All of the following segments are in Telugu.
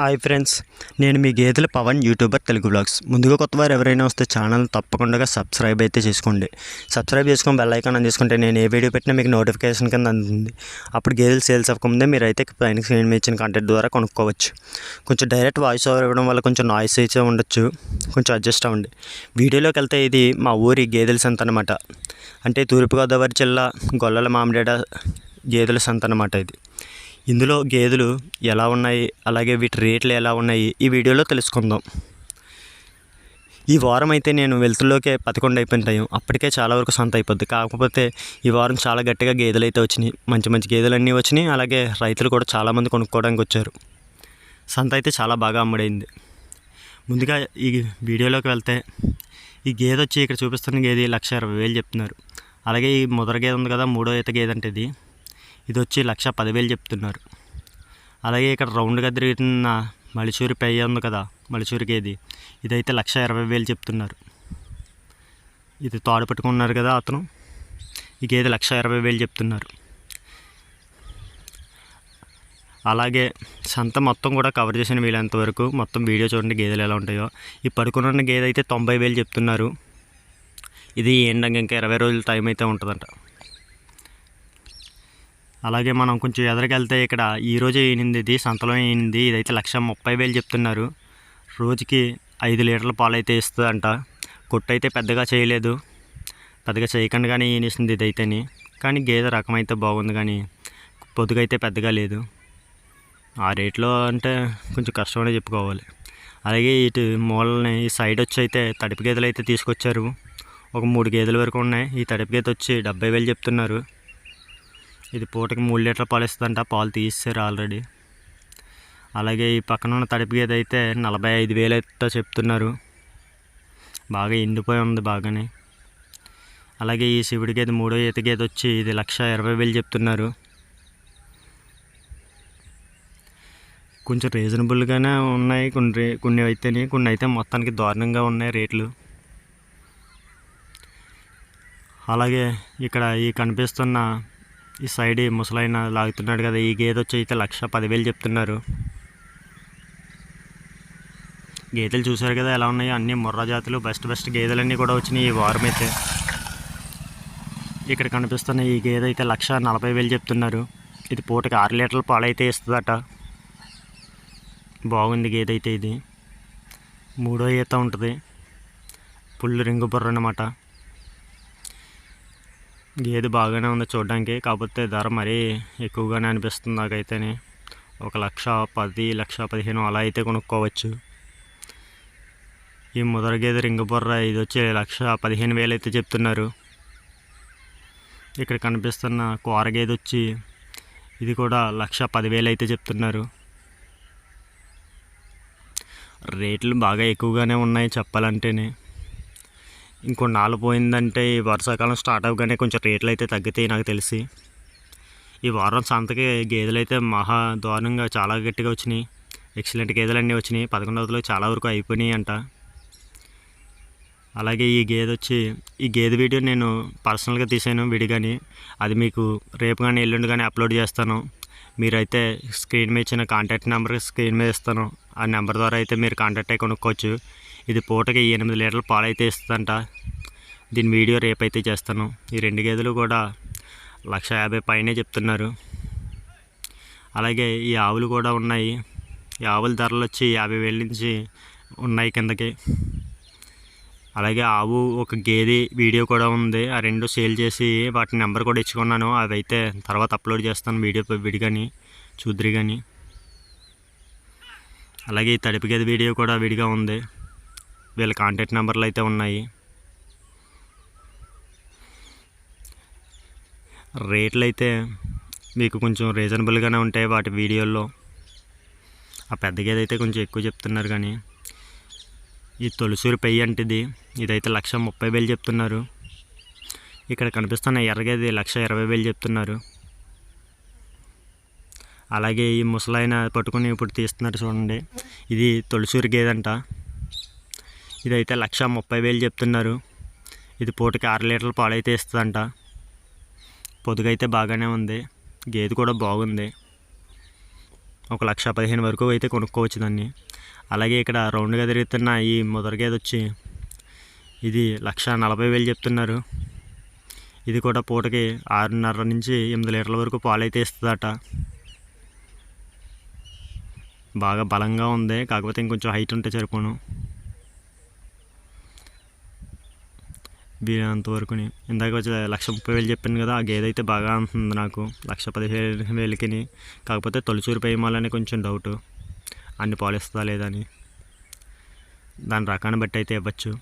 హాయ్ ఫ్రెండ్స్ నేను మీ గేదెల పవన్ యూట్యూబర్ తెలుగు బ్లాగ్స్. ముందుగా కొత్త వారు ఎవరైనా వస్తే ఛానల్ తప్పకుండా సబ్స్క్రైబ్ అయితే చేసుకోండి. సబ్స్క్రైబ్ చేసుకొని బెల్ ఐకాన్ అని చేసుకుంటే నేను ఏ వీడియో పెట్టినా మీకు నోటిఫికేషన్ కింద అందుతుంది. అప్పుడు గేదెలు సేల్స్ అవ్వకముందే మీరు అయితే పైన స్క్రీన్ మీద ఇచ్చిన కంటెంట్ ద్వారా కొనుక్కోవచ్చు. కొంచెం డైరెక్ట్ వాయిస్ ఓవర్ ఇవ్వడం వల్ల కొంచెం నాయిస్ అయితే ఉండొచ్చు. కొంచెం అడ్జస్ట్ అవ్వండి. వీడియోలోకి వెళ్తే ఇది మా ఊరి గేదెల సంత అనమాట అంటే తూర్పుగోదావరి జిల్లా గొల్లల మామిడేడ గేదెల సంత అనమాట ఇది. ఇందులో గేదెలు ఎలా ఉన్నాయి అలాగే వీటి రేట్లు ఎలా ఉన్నాయి ఈ వీడియోలో తెలుసుకుందాం. ఈ వారం అయితే నేను వెళ్తుల్లోకే పదకొండు అయిపోయిన టైం. అప్పటికే చాలా వరకు సంత అయిపోద్ది. కాకపోతే ఈ వారం చాలా గట్టిగా గేదెలు అయితే వచ్చినాయి. మంచి మంచి గేదెలు అన్నీ వచ్చినాయి. అలాగే రైతులు కూడా చాలామంది కొనుక్కోవడానికి వచ్చారు. సంత అయితే చాలా బాగా అమ్ముడైంది. ముందుగా ఈ వీడియోలోకి వెళ్తే ఈ గేదె వచ్చి ఇక్కడ చూపిస్తున్న గేదె లక్ష ఇరవై వేలు చెప్తున్నారు. అలాగే ఈ మొదటి గేదె ఉంది కదా మూడో ఈత గేదె అంటే ఇది. ఇది వచ్చి లక్ష పదివేలు చెప్తున్నారు. అలాగే ఇక్కడ రౌండ్గా తిరుగుతున్న మలిచూరి పై ఉంది కదా మలిచూరి గేది ఇదైతే లక్ష ఇరవై వేలు చెప్తున్నారు. ఇది తాడు పెట్టుకున్నారు కదా అతను. ఈ గేదె లక్ష ఇరవై వేలు చెప్తున్నారు. అలాగే సంత మొత్తం కూడా కవర్ చేసిన వీలంత వరకు మొత్తం వీడియో చూడండి గేదెలు ఎలా ఉంటాయో. ఈ పడుకున్న గేదె అయితే తొంభై వేలు చెప్తున్నారు. ఇది ఏంటంటే ఇంకా ఇరవై రోజులు టైం అయితే ఉంటుందంట. అలాగే మనం కొంచెం ఎదరికెళ్తే ఇక్కడ ఈరోజే ఈనింది ఇది సంతలో ఈనింది. ఇదైతే లక్ష ముప్పై వేలు చెప్తున్నారు. రోజుకి ఐదు లీటర్ల పాలు అయితే ఇస్తుందంట. కొట్టు అయితే పెద్దగా చేయలేదు. పెద్దగా చేయకుండా కానీ ఈనిస్తుంది ఇదైతేని. కానీ గేదె రకం అయితే బాగుంది కానీ పొదుగైతే పెద్దగా లేదు. ఆ రేట్లో అంటే కొంచెం కష్టమనే చెప్పుకోవాలి. అలాగే ఇటు మూలని ఈ సైడ్ వచ్చి అయితే తడిపి గేదెలు అయితే తీసుకొచ్చారు. ఒక మూడు గేదెల వరకు ఉన్నాయి. ఈ తడిపి గేదె వచ్చి డెబ్బై వేలు చెప్తున్నారు. ఇది పూటకి మూడు లీటర్లు పాలు ఇస్తుందంట. పాలు తీసేశారు ఆల్రెడీ. అలాగే ఈ పక్కన ఉన్న తడిపి గేదె అయితే నలభై ఐదు వేలు అయితే చెప్తున్నారు. బాగా ఎండిపోయి ఉంది బాగానే. అలాగే ఈ శివుడి గేదె మూడో ఈత గేదె వచ్చి ఇది లక్ష ఇరవై వేలు చెప్తున్నారు. కొంచెం రీజనబుల్గానే ఉన్నాయి. కొన్ని రే కొన్ని అయితేనే కొన్ని అయితే మొత్తానికి దారుణంగా ఉన్నాయి రేట్లు. అలాగే ఇక్కడ ఈ కనిపిస్తున్న ఈ సైడ్ ముసలైన లాగుతున్నాడు కదా ఈ గేదె వచ్చి అయితే లక్ష పదివేలు చెప్తున్నారు. గేదెలు చూసారు కదా ఎలా ఉన్నాయో? అన్ని ముర్రా జాతులు బెస్ట్ బెస్ట్ గేదెలన్నీ కూడా వచ్చినాయి ఈ వారం అయితే. ఇక్కడ కనిపిస్తున్న ఈ గేదె అయితే లక్ష నలభై వేలు చెప్తున్నారు. ఇది పూటకి ఆరు లీటర్ల పాలైతే ఇస్తుందట. బాగుంది గేదె అయితే ఇది. మూడో ఈత ఉంటుంది. పుల్లు రింగు బుర్ర అనమాట గేదె బాగానే ఉంది చూడడానికి. కాకపోతే ధర మరీ ఎక్కువగానే అనిపిస్తుంది నాకైతేనే. ఒక లక్ష పది లక్ష పదిహేను అలా అయితే కొనుక్కోవచ్చు. ఈ ముదర గేదె రింగబొర్ర ఇది వచ్చి లక్ష పదిహేను వేలు అయితే చెప్తున్నారు. ఇక్కడ కనిపిస్తున్న కూర గేదె వచ్చి ఇది కూడా లక్ష పదివేలు అయితే చెప్తున్నారు. రేట్లు బాగా ఎక్కువగానే ఉన్నాయి చెప్పాలంటేనే. ఇంకో నాలుగు పోయిందంటే ఈ వర్షాకాలం స్టార్ట్ అవ్వగానే కొంచెం రేట్లు అయితే తగ్గుతాయి నాకు తెలిసి. ఈ వారం సంతకి గేదెలు అయితే మహా దారుణంగా చాలా గట్టిగా వచ్చినాయి. ఎక్సలెంట్ గేదెలు అన్నీ వచ్చినాయి పదకొండవదిలో చాలా వరకు అయిపోయినాయి అంట. అలాగే ఈ గేదె వచ్చి ఈ గేదె వీడియో నేను పర్సనల్గా తీసాను విడిగాని అది మీకు రేపు కానీ ఎల్లుండి కానీ అప్లోడ్ చేస్తాను. మీరైతే స్క్రీన్ మీద ఇచ్చిన కాంటాక్ట్ నెంబర్ స్క్రీన్ మీద ఇస్తాను. ఆ నెంబర్ ద్వారా అయితే మీరు కాంటాక్ట్ అయి కొనుక్కోవచ్చు. ఇది పూటకి ఎనిమిది లీటర్ల పాలు అయితే ఇస్తుందంట. దీని వీడియో రేపైతే చేస్తాను. ఈ రెండు గేదెలు కూడా లక్ష యాభై పైనే చెప్తున్నారు. అలాగే ఈ ఆవులు కూడా ఉన్నాయి. ఈ ఆవుల ధరలు వచ్చి యాభై వేల నుంచి ఉన్నాయి కిందకి. అలాగే ఆవు ఒక గేదె వీడియో కూడా ఉంది. ఆ రెండు సేల్ చేసి వాటి నెంబర్ కూడా ఇచ్చుకున్నాను. అదైతే తర్వాత అప్లోడ్ చేస్తాను వీడియో విడిగాని చూద్దరి కానీ అలాగే ఈ తడిపి గేదె వీడియో కూడా విడిగా ఉంది. వీళ్ళ కాంటాక్ట్ నెంబర్లు అయితే ఉన్నాయి. రేట్లు అయితే మీకు కొంచెం రీజనబుల్గానే ఉంటాయి వాటి వీడియోల్లో. ఆ పెద్ద గేదె అయితే కొంచెం ఎక్కువ చెప్తున్నారు కానీ ఈ తొలిసూరి పెయ్యి అంటిది ఇదైతే లక్ష ముప్పై వేలు చెప్తున్నారు. ఇక్కడ కనిపిస్తున్న ఎర్రగేది లక్ష ఇరవై వేలు చెప్తున్నారు. అలాగే ఈ ముసలాయన పట్టుకుని ఇప్పుడు తీస్తున్నారు చూడండి. ఇది తొలిసూరి గేదంట. ఇదైతే లక్ష ముప్పై వేలు చెప్తున్నారు. ఇది పూటకి ఆరు లీటర్ల పాలు అయితే ఇస్తుందంట. పొదుగైతే బాగానే ఉంది. గేదె కూడా బాగుంది. ఒక లక్ష పదిహేను వరకు అయితే కొనుక్కోవచ్చు దాన్ని. అలాగే ఇక్కడ రౌండ్గా తిరుగుతున్న ఈ ముదర గేదె వచ్చి ఇది లక్ష నలభై వేలు చెప్తున్నారు. ఇది కూడా పూటకి ఆరున్నర నుంచి ఎనిమిది లీటర్ల వరకు పాలు అయితే ఇస్తుందట. బాగా బలంగా ఉంది. కాకపోతే ఇంకొంచెం హైట్ ఉంటే సరిపోను. అంతవరకుని ఇందాక వచ్చి లక్ష ముప్పై వేలు చెప్పాను కదా ఆ గేదె అయితే బాగా అంటుంది నాకు. లక్ష పదిహేను వేలకి కాకపోతే తొలిచూరు పేయమాలని కొంచెం డౌట్ అన్ని పాలిస్తుందా లేదని లేదా అని. దాని రకాన్ని బట్టి అయితే ఇవ్వచ్చు.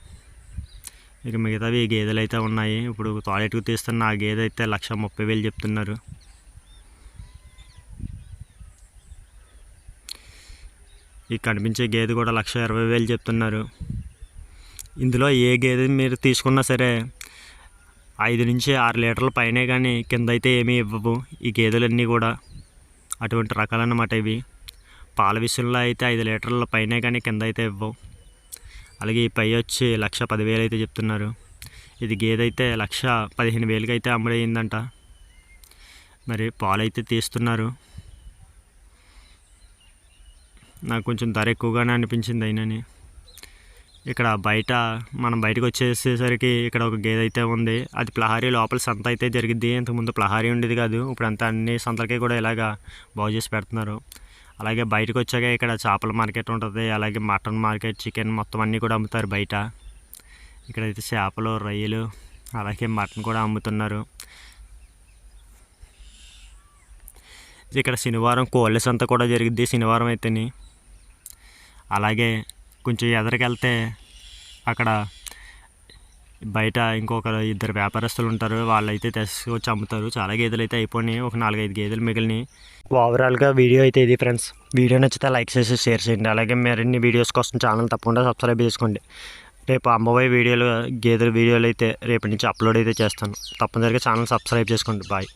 ఇక మిగతావి గేదెలు అయితే ఉన్నాయి. ఇప్పుడు టాయిలెట్కి తీస్తున్న ఆ గేదె అయితే లక్ష ముప్పై వేలు చెప్తున్నారు. ఈ కనిపించే గేదె కూడా లక్ష ఇరవై వేలు చెప్తున్నారు. ఇందులో ఏ గేదె మీరు తీసుకున్నా సరే ఐదు నుంచి ఆరు లీటర్ల పైనే కానీ కింద అయితే ఏమీ ఇవ్వవు. ఈ గేదెలన్నీ కూడా అటువంటి రకాలన్నమాట ఇవి. పాల విషయంలో అయితే ఐదు లీటర్ల పైనే కానీ కింద అయితే ఇవ్వవు. అలాగే ఈ పై వచ్చి లక్ష పదివేలు అయితే చెప్తున్నారు. ఇది గేదె అయితే లక్ష పదిహేను వేలకి అయితే అమ్ముడయిందంట. మరి పాలు అయితే తీస్తున్నారు. నాకు కొంచెం ధర ఎక్కువగానే అనిపించింది అయినని. ఇక్కడ బయట మనం బయటకు వచ్చేసేసరికి ఇక్కడ ఒక గేదె అయితే ఉంది. అది ప్లహారీ లోపల సంత అయితే జరిగింది ఇంతకుముందు ప్లహారీ ఉండేది కాదు. ఇప్పుడు అంతా అన్ని సంతలకి కూడా ఇలాగా బాగు చేసి పెడుతున్నారు. అలాగే బయటకు వచ్చాక ఇక్కడ చేపల మార్కెట్ ఉంటుంది. అలాగే మటన్ మార్కెట్ చికెన్ మొత్తం అన్నీ కూడా అమ్ముతారు బయట. ఇక్కడైతే చేపలు రొయ్యలు అలాగే మటన్ కూడా అమ్ముతున్నారు. ఇక్కడ శనివారం కోళ్ళ సంత కూడా జరిగింది శనివారం అయితేని. అలాగే కొంచెం ఎదరికెళ్తే అక్కడ బయట ఇంకొక ఇద్దరు వ్యాపారస్తులు ఉంటారు. వాళ్ళైతే తెచ్చుకొచ్చి అమ్ముతారు. చాలా గేదెలు అయితే అయిపోయినాయి. ఒక నాలుగైదు గేదెలు మిగిలినాయి. ఓవరాల్గా వీడియో అయితే ఇది ఫ్రెండ్స్ వీడియో నచ్చితే లైక్ చేసి షేర్ చేయండి. అలాగే మరిన్ని వీడియోస్ కోసం ఛానల్ తప్పకుండా సబ్స్క్రైబ్ చేసుకోండి. రేపు అమ్మవారి వీడియోలు గేదెల వీడియోలు అయితే రేపటి నుంచి అప్లోడ్ అయితే చేస్తాను. తప్పనిసరిగా ఛానల్ సబ్స్క్రైబ్ చేసుకోండి. బాయ్